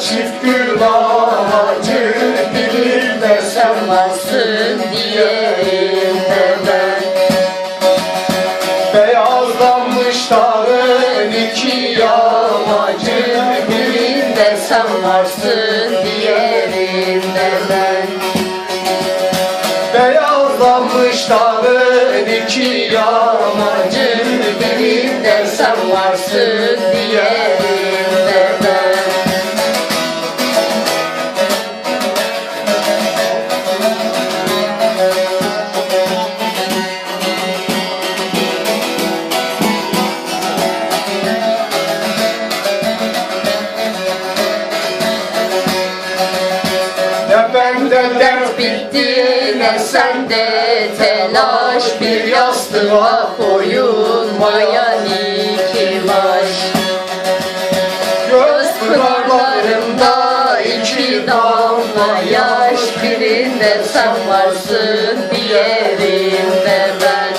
çift gül ağacı Birinde sen varsın diğerinde ben Beyazlanmış dağın iki yamacı Birinde sen varsın diğerinde ben Beyazlanmış dağın iki yamacı Birinde sen varsın dert bitti ne sende telaş. Bir yastığa koyulmayan iki baş. Göz pınarlarımda iki damla yaş. Birinde sen varsın diğerinde ben.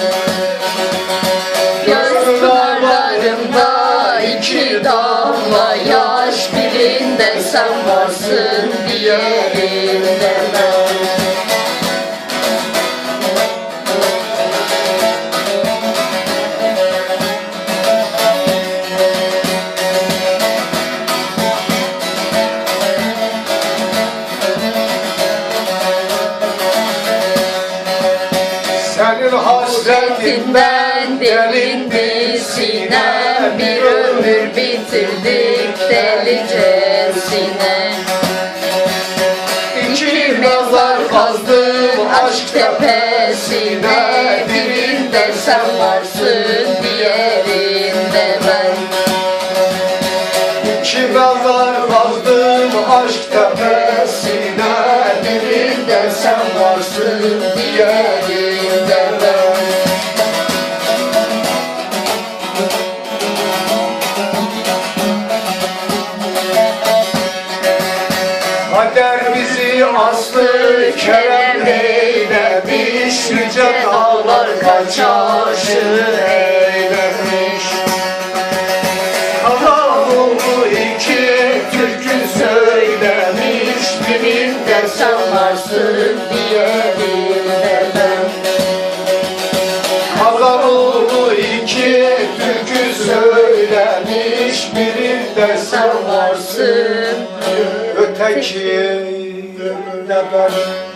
Göz pınarlarımda iki damla yaş. Birinde sen varsın diğerinde ben hasretinden delindi sinem Bir ömür bitirdik delicesine İki mezar kazdım aşk tepesine. Birinde sen varsın diğerinde ben. İki mezar kazdım aşk tepesine. Birinde sen varsın diğerinde Kader bizi aslı kerem eylemiş Yüce dağlar kaç aşığı eylemiş. Kazanımı iki türkü söylemiş Birinde sen varsın diğerinde ben Kazanımı iki türkü söylemiş Birinde sen varsın Öteki de